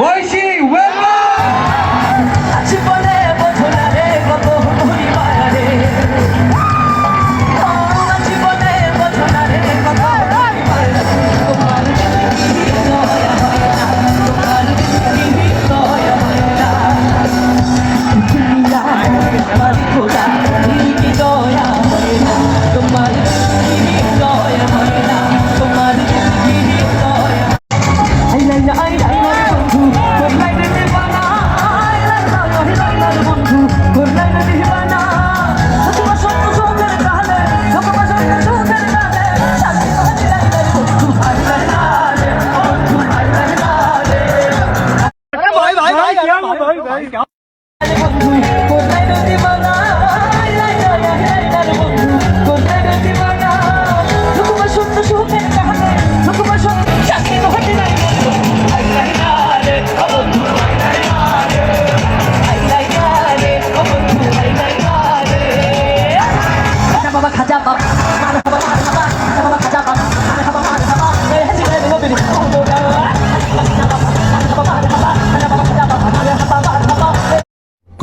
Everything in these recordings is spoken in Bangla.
ঐশী বন্ধু কোন লাই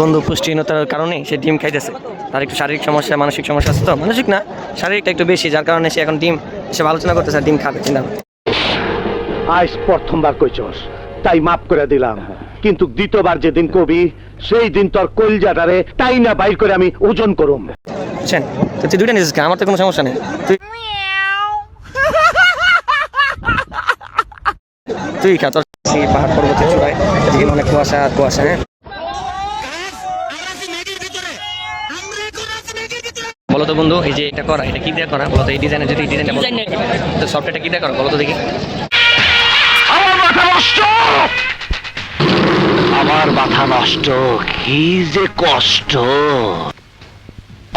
বন্ধু পুষ্টিহীনতার কারণে সে ডিম খাইতেছে। তার একটু শারীরিক সমস্যা মানসিক সমস্যা আছে তো? মানসিক না শারীরিকটা একটু বেশি যার কারণে সে এখন ডিম সে আলোচনা করতেছে ডিম খাবে চিন্তা আজ প্রথমবার কইছস তাই মাফ করে দিলাম। কিন্তু দ্বিতীয়বার যেদিন কবি সেই দিন তোর কলজাটারে তাই না বাইর করে আমি ওজন করুম। বুঝছেন তো তুই দুইটা নিয়েছিস আমার তো কোনো সমস্যা নেই। তুই তুই খা তোর পাহাড় পর্বতের চূড়ায়। এদিকে অনেক কুয়াশা কুয়াশা হ্যাঁ? তো বন্ধু এই যে এটা করা এটা কি দিয়ে করা? বলতো এই ডিজাইনের যদি এই ডিজাইনটা তো সফটওয়্যারটা কি দিয়ে করা? বলো তো দেখি। আমার মাথা নষ্ট! আমার মাথা নষ্ট কি যে কষ্ট!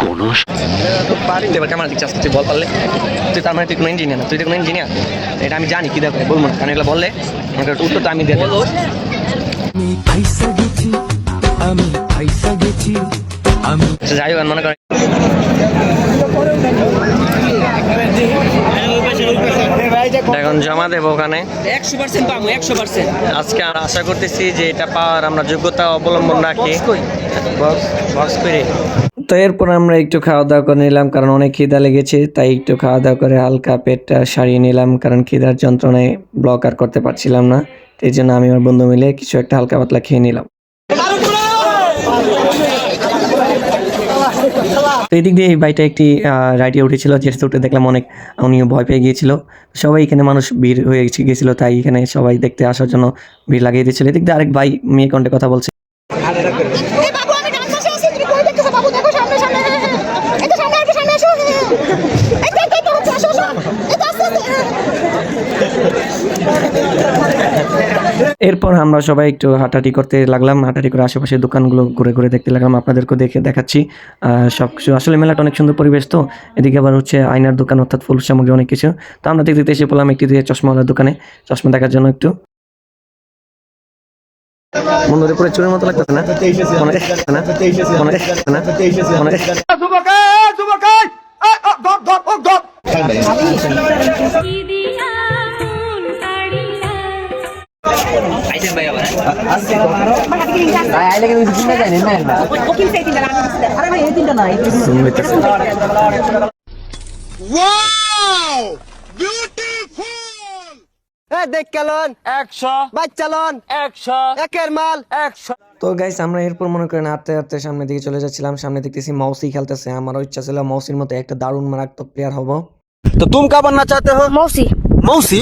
কোন তো পারি দিচ্ছে আজকে বল পারলে। তুই তার মানে তুই কোনো ইঞ্জিনিয়ার না তুই তো কোনো ইঞ্জিনিয়ার এটা আমি জানি কি দেখো বলব না। কারণ এগুলো বললে আমাকে উত্তরটা আমি দেবো। আমি ফাইসা গেছি আমি ফাইসা গেছি। আমি আচ্ছা, যাই হোক মনে করেন এখন জমা দেবো ওখানে। একশো পার্সেন্ট পাবো একশো পার্সেন্ট আজকে আমরা আশা করতেছি যে এটা পাওয়ার আমরা যোগ্যতা অবলম্বন রাখি। বক্স বক্স করে। তো এরপর আমরা একটু খাওয়া দাওয়া করে নিলাম কারণ অনেক খিদা লেগেছে তাই একটু খাওয়া দাওয়া করে হালকা পেটটা সারিয়ে নিলাম কারণ খিদার যন্ত্রণায় ব্লক আর করতে পারছিলাম না। এই জন্য আমি আমার বন্ধু মিলে কিছু একটা হালকা পাতলা খেয়ে নিলাম। তো এদিক দিয়ে এই বাইটা একটি রাইডে উঠেছিল যে উঠে দেখলাম অনেক, উনিও ভয় পেয়ে গিয়েছিল। সবাই এখানে মানুষ ভিড় হয়ে গেছিল তাই এখানে সবাই দেখতে আসার জন্য ভিড় লাগিয়ে দিয়েছিল। এদিক দিয়ে আরেক ভাই মেয়ে কণ্ঠে কথা বলছে এই বাবু আমি ডান পাশে আছি তুমি কই দেখতেছো বাবু দেখো সামনে সামনে হ্যাঁ, হ্যাঁ। এই তো সামনে একটু সামনে আসো হ্যাঁ, হ্যাঁ। এই তো, এই তো, এই তো হচ্ছে, আসো আসো এই তো আস্তে আস্তে হ্যাঁ। এরপর আমরা সবাই একটু হাঁটাহাঁটি করতে লাগলাম হাঁটাহাঁটি করে আশেপাশের দোকানগুলো ঘুরে ঘুরে দেখতে লাগলাম আপনাদেরকেও দেখে দেখাচ্ছি। আহ, সব কিছু আসলে মেলাটা অনেক সুন্দর পরিবেশ তো এদিকে আবার হচ্ছে আয়নার দোকান অর্থাৎ ফুল সামগ্রী অনেক কিছু। তো আমরা দেখতে দেখতে এসে পড়লাম একটি দিয়ে চশমাওয়ালার দোকানে চশমা দেখার জন্য একটু। বন্ধুদের পরে চুরের মতো লাগতেছে না? মনে মনে মনে তো গাইস আমরা এরপর মনে করেন হাঁটতে হাঁটতে সামনের দিকে চলে যাচ্ছিলাম সামনে দেখতেছি মাউসি খেলতেছে আমারও ইচ্ছা ছিল মাউসির মতো একটা দারুণ মারাত্মক প্লেয়ার হব তো তুম কা बनना चाहते हो মৌসি मौसी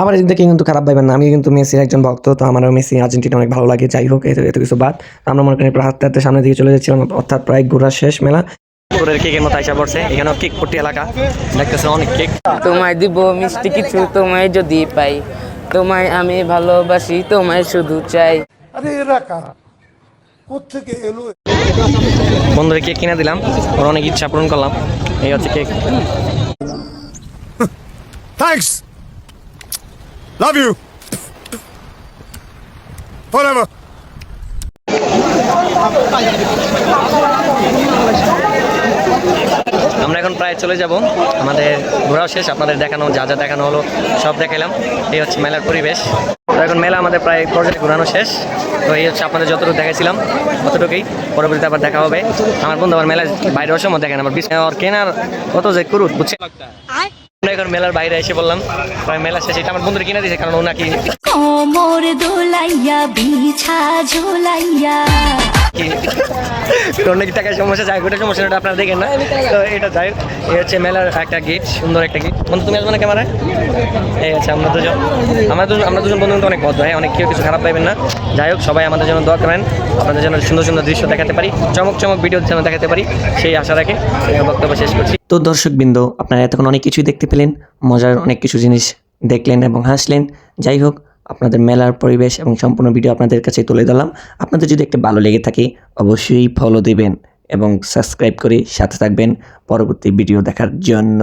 আমার এদিক থেকে কিন্তু খারাপ পাইবেন না। আমি কিন্তু মেসির একজন ভক্ত তো আমারও মেসি আর্জেন্টিনা অনেক ভালো লাগে। যাই হোক এত এত কিছু বাদ। আমরা মনে করেন প্রায় হাঁটতে হাঁটতে সামনের দিকে চলে যাচ্ছিলাম অর্থাৎ প্রায় ঘোরা শেষ মেলা। পুরের কেকের মতো আইসা পড়ছে। এখানেও কেক পট্টি এলাকা। দেখতেছে অনেক কেক। তোমায় দিব মিষ্টি কিছু তোমায় যদি পাই। তোমায় আমি ভালোবাসি তোমায় শুধু চাই। আরে এরা কারা? কোথেকে এলো? বন্ধুরে কেক কিনে দিলাম। ওর অনেক ইচ্ছা পূরণ করলাম। এই হচ্ছে cake. Thanks love you forever আমরা এখন প্রায় চলে যাব। আমাদের ঘোরাও শেষ আপনাদের দেখানো যা যা দেখানো হলো সব দেখাইলাম। এই হচ্ছে মেলার পরিবেশ। তো এখন মেলা আমাদের প্রায় পর্যায়ে ঘোরানো শেষ। তো এই হচ্ছে আপনাদের যতটুকু দেখাইছিলাম ততটুকুই পরবর্তীতে আবার দেখা হবে। আমার বন্ধু আমার মেলায় বাইরে মধ্যে দেখেন আমার আর কেনার কত যে করুক বুঝছে আমরা এখন মেলার বাইরে এসে বললাম মেলা শেষে। এটা আমার বন্ধুরা কিনে দিয়েছে, কারণ ও নাকি কোমর দোলাইয়া, বিছা ঝোলাইয়া। কি? অনেক টাকার সমস্যা যায় গোটা সমস্যা ওটা আপনারা দেখেন না। তো এটা যাই এই হচ্ছে মেলার একটা গিট, সুন্দর একটা গিট। বন্ধু, তুমি আসবে না ক্যামেরায়? এই হচ্ছে আমরা দুজন। আমরা দুজন আমরা দুজন বন্ধু অনেক ভদ্র হ্যাঁ অনেক কেউ কিছু খারাপ পাইবেন না। যাই হোক, সবাই আমাদের জন্য দোয়া করেন আপনাদের জন্য সুন্দর সুন্দর দৃশ্য দেখাতে পারি, চমক চমক ভিডিও যেন দেখাতে পারি, সেই আশা রাখে। বক্তব্য শেষ করছি। তো দর্শকবৃন্দ, আপনারা এতক্ষণ অনেক কিছুই দেখতে পেলেন, মজার অনেক কিছু জিনিস দেখলেন এবং হাসলেন। যাই হোক আপনাদের মেলার পরিবেশ এবং সম্পূর্ণ ভিডিও আপনাদের কাছে তুলে দিলাম আপনাদের যদি একটা ভালো লেগে থাকে, অবশ্যই ফলো দেবেন এবং সাবস্ক্রাইব করে সাথে থাকবেন পরবর্তী ভিডিও দেখার জন্য।